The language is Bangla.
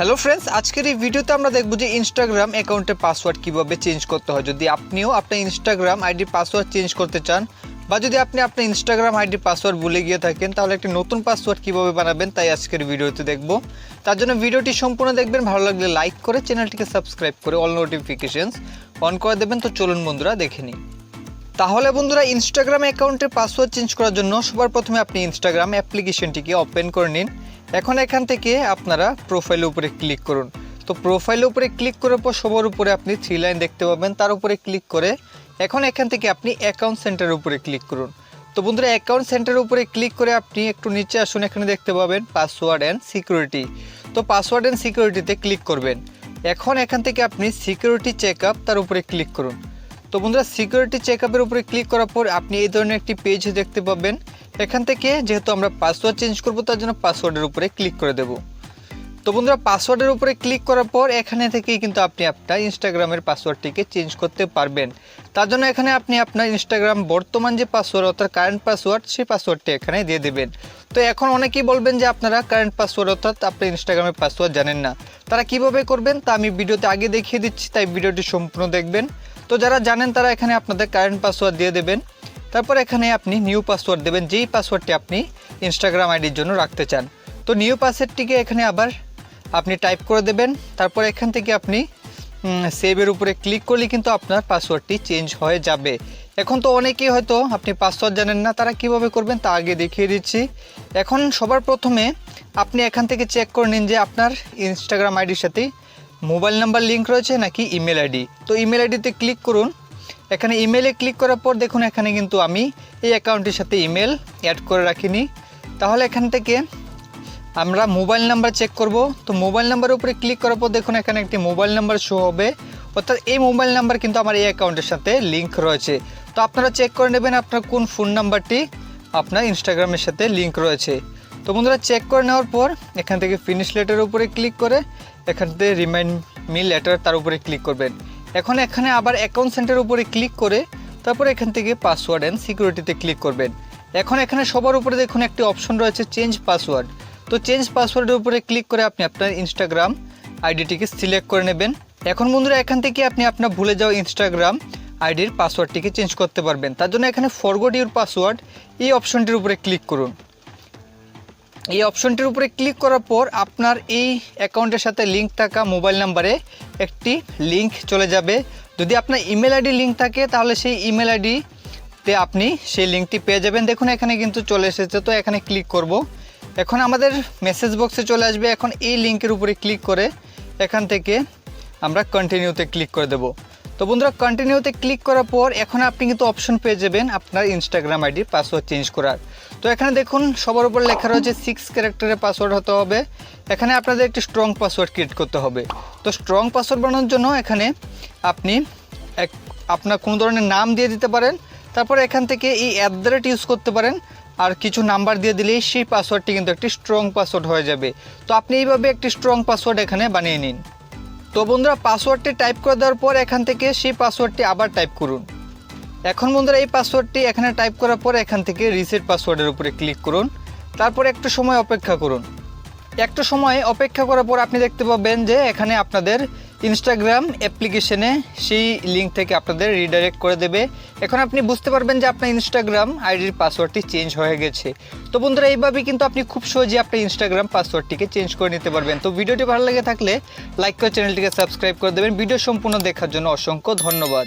হ্যালো ফ্রেন্ডস আজকের এই ভিডিওতে আমরা দেখব যে ইনস্টাগ্রাম অ্যাকাউন্টের পাসওয়ার্ড কীভাবে চেঞ্জ করতে হয়। যদি আপনিও আপনার ইনস্টাগ্রাম আইডির পাসওয়ার্ড চেঞ্জ করতে চান, বা যদি আপনি আপনার ইনস্টাগ্রাম আইডির পাসওয়ার্ড ভুলে গিয়ে থাকেন, তাহলে একটি নতুন পাসওয়ার্ড কীভাবে বানাবেন তাই আজকের ভিডিওতে দেখব। তার জন্য ভিডিওটি সম্পূর্ণ দেখবেন, ভালো লাগলে লাইক করে চ্যানেলটিকে সাবস্ক্রাইব করে অল নোটিফিকেশনস অন করে দেবেন। তো চলুন বন্ধুরা, দেখে নিই। তাহলে বন্ধুরা ইনস্টাগ্রাম অ্যাকাউন্টের পাসওয়ার্ড চেঞ্জ করার জন্য সবার প্রথমে আপনি ইনস্টাগ্রাম অ্যাপ্লিকেশনটিকে ওপেন করে নিন। এখন এখান থেকে আপনারা প্রোফাইলের উপরে ক্লিক করুন। তো প্রোফাইলের উপরে ক্লিক করার পর সবার উপরে আপনি থ্রি লাইন দেখতে পাবেন। তার উপরে ক্লিক করে এখন এখান থেকে আপনি অ্যাকাউন্ট সেন্টারের উপরে ক্লিক করুন। তো বন্ধুরা অ্যাকাউন্ট সেন্টারের উপরে ক্লিক করে আপনি একটু নিচে আসুন। এখানে দেখতে পাবেন পাসওয়ার্ড অ্যান্ড সিকিউরিটি তো পাসওয়ার্ড অ্যান্ড সিকিউরিটিতে ক্লিক করবেন। এখন এখান থেকে আপনি সিকিউরিটি চেক আপ তার উপরে ক্লিক করুন। তো বন্ধুরা সিকিউরিটি চেক আপের উপরে ক্লিক করার পর আপনি এই ধরনের একটি পেজ দেখতে পাবেন। এখান থেকে যেহেতু আমরা পাসওয়ার্ড চেঞ্জ করব, তার জন্য পাসওয়ার্ডের উপরে ক্লিক করে দেব। তো বন্ধুরা পাসওয়ার্ডের উপরে ক্লিক করার পর এখানে থেকেই কিন্তু আপনি আপনার ইনস্টাগ্রামের পাসওয়ার্ডটিকে চেঞ্জ করতে পারবেন। তার জন্য এখানে আপনি আপনার ইনস্টাগ্রাম বর্তমান যে পাসওয়ার্ড অর্থাৎ কারেন্ট পাসওয়ার্ড সেই পাসওয়ার্ডটি এখানে দিয়ে দেবেন। তো এখন অনেকেই বলবেন যে আপনারা কারেন্ট পাসওয়ার্ড অর্থাৎ আপনার ইনস্টাগ্রামের পাসওয়ার্ড জানেন না। তারা কীভাবে করবেন তা আমি ভিডিওতে আগে দেখিয়ে দিচ্ছি, তাই ভিডিওটি সম্পূর্ণ দেখবেন। তো যারা জানেন তারা এখানে আপনাদের কারেন্ট পাসওয়ার্ড দিয়ে দেবেন। তারপর এখানে আপনি নিউ পাসওয়ার্ড দেবেন, যেই পাসওয়ার্ডটি আপনি ইনস্টাগ্রাম আইডির জন্য রাখতে চান। তো নিউ পাসওয়ার্ডটিকে এখানে আবার আপনি টাইপ করে দেবেন, তারপর এখান থেকে আপনি সেভের উপরে ক্লিক করলে কিন্তু আপনার পাসওয়ার্ডটি চেঞ্জ হয়ে যাবে। এখন তো অনেকেই হয়তো আপনি পাসওয়ার্ড জানেন না, তারা কীভাবে করবেন তা আগে দেখিয়ে দিচ্ছি। এখন সবার প্রথমে আপনি এখান থেকে চেক করে নিন যে আপনার ইনস্টাগ্রাম আইডির সাথে মোবাইল নাম্বার লিঙ্ক রয়েছে নাকি ইমেল আইডি। তো ইমেল আইডিতে ক্লিক করুন। এখানে ইমেলে ক্লিক করার পর দেখুন এখানে কিন্তু আমি এই অ্যাকাউন্টের সাথে ইমেল অ্যাড করে রাখিনি। তাহলে এখান থেকে আমরা মোবাইল নাম্বার চেক করব। তো মোবাইল নাম্বারের উপরে ক্লিক করার পর দেখুন, এখানে একটি মোবাইল নাম্বার শো হবে। অর্থাৎ এই মোবাইল নাম্বার কিন্তু আমার এই অ্যাকাউন্টের সাথে লিঙ্ক রয়েছে। তো আপনারা চেক করে নেবেন আপনার কোন ফোন নাম্বারটি আপনার ইনস্টাগ্রামের সাথে লিঙ্ক রয়েছে। তো বন্ধুরা চেক করে নেওয়ার পর এখান থেকে ফিনিশ লেটারের উপরে ক্লিক করে এখান থেকে রিমাইন্ড মি লেটার তার উপরে ক্লিক করবেন। এখন এখানে আবার অ্যাকাউন্ট সেন্টারের উপরে ক্লিক করে তারপর এখান থেকে পাসওয়ার্ড অ্যান্ড সিকিউরিটিতে ক্লিক করবেন। এখন এখানে সবার উপরে দেখুন, একটি অপশন রয়েছে চেঞ্জ পাসওয়ার্ড তো চেঞ্জ পাসওয়ার্ডের উপরে ক্লিক করে আপনি আপনার ইনস্টাগ্রাম আইডিটিকে সিলেক্ট করে নেবেন। এখন বন্ধুরা, এখান থেকে আপনি আপনার ভুলে যাওয়া ইনস্টাগ্রাম আইডির পাসওয়ার্ডটিকে চেঞ্জ করতে পারবেন। তার জন্য এখানে ফরগোড ইউর পাসওয়ার্ড এই অপশনটির উপরে ক্লিক করুন। এই অপশনটির উপরে ক্লিক করার পর আপনার এই অ্যাকাউন্টের সাথে লিঙ্ক থাকা মোবাইল নাম্বারে একটি লিঙ্ক চলে যাবে। যদি আপনার ইমেল আইডি লিঙ্ক থাকে, তাহলে সেই ইমেল আইডিতে আপনি সেই লিঙ্কটি পেয়ে যাবেন। দেখুন, এখানে কিন্তু চলে এসেছে, তো এখানে ক্লিক করব। এখন আমাদের মেসেজ বক্সে চলে আসবে। এখন এই লিঙ্কের উপরে ক্লিক করে এখান থেকে আমরা কন্টিনিউতে ক্লিক করে দেব। তো বন্ধুরা কন্টিনিউতে ক্লিক করার পর এখন আপনি কিন্তু অপশন পেয়ে যাবেন আপনার ইনস্টাগ্রাম আইডির পাসওয়ার্ড চেঞ্জ করার। তো এখানে দেখুন, সবার উপর লেখা রয়েছে সিক্স ক্যারেক্টারের পাসওয়ার্ড হতে হবে। এখানে আপনাদের একটি স্ট্রং পাসওয়ার্ড ক্রিয়েট করতে হবে। তো স্ট্রং পাসওয়ার্ড বানানোর জন্য এখানে আপনি এক আপনার কোনো ধরনের নাম দিয়ে দিতে পারেন। তারপর এখান থেকে এই অ্যাট দ্য রেট ইউজ করতে পারেন। আর কিছু নাম্বার দিয়ে দিলেই সেই পাসওয়ার্ডটি কিন্তু একটি স্ট্রং পাসওয়ার্ড হয়ে যাবে। তো আপনি এইভাবে একটি স্ট্রং পাসওয়ার্ড এখানে বানিয়ে নিন। তো বন্ধুরা পাসওয়ার্ডটি টাইপ করে দেওয়ার পর এখান থেকে সেই পাসওয়ার্ডটি আবার টাইপ করুন। এখন বন্ধুরা, এই পাসওয়ার্ডটি এখানে টাইপ করার পর এখান থেকে রিসেট পাসওয়ার্ডের উপরে ক্লিক করুন। তারপর একটু সময় অপেক্ষা করুন। একটু সময় অপেক্ষা করার পর আপনি দেখতে পাবেন যে এখানে আপনাদের ইনস্টাগ্রাম অ্যাপ্লিকেশনে সেই লিঙ্ক থেকে আপনাদের রিডাইরেক্ট করে দেবে। এখন আপনি বুঝতে পারবেন যে আপনার ইনস্টাগ্রাম আইডির পাসওয়ার্ডটি চেঞ্জ হয়ে গেছে। তো বন্ধুরা এইভাবে কিন্তু আপনি খুব সহজে আপনার ইনস্টাগ্রাম পাসওয়ার্ডটিকে চেঞ্জ করে নিতে পারবেন। তো ভিডিওটি ভালো লেগে থাকলে লাইক করে চ্যানেলটিকে সাবস্ক্রাইব করে দেবেন। ভিডিও সম্পূর্ণ দেখার জন্য অসংখ্য ধন্যবাদ।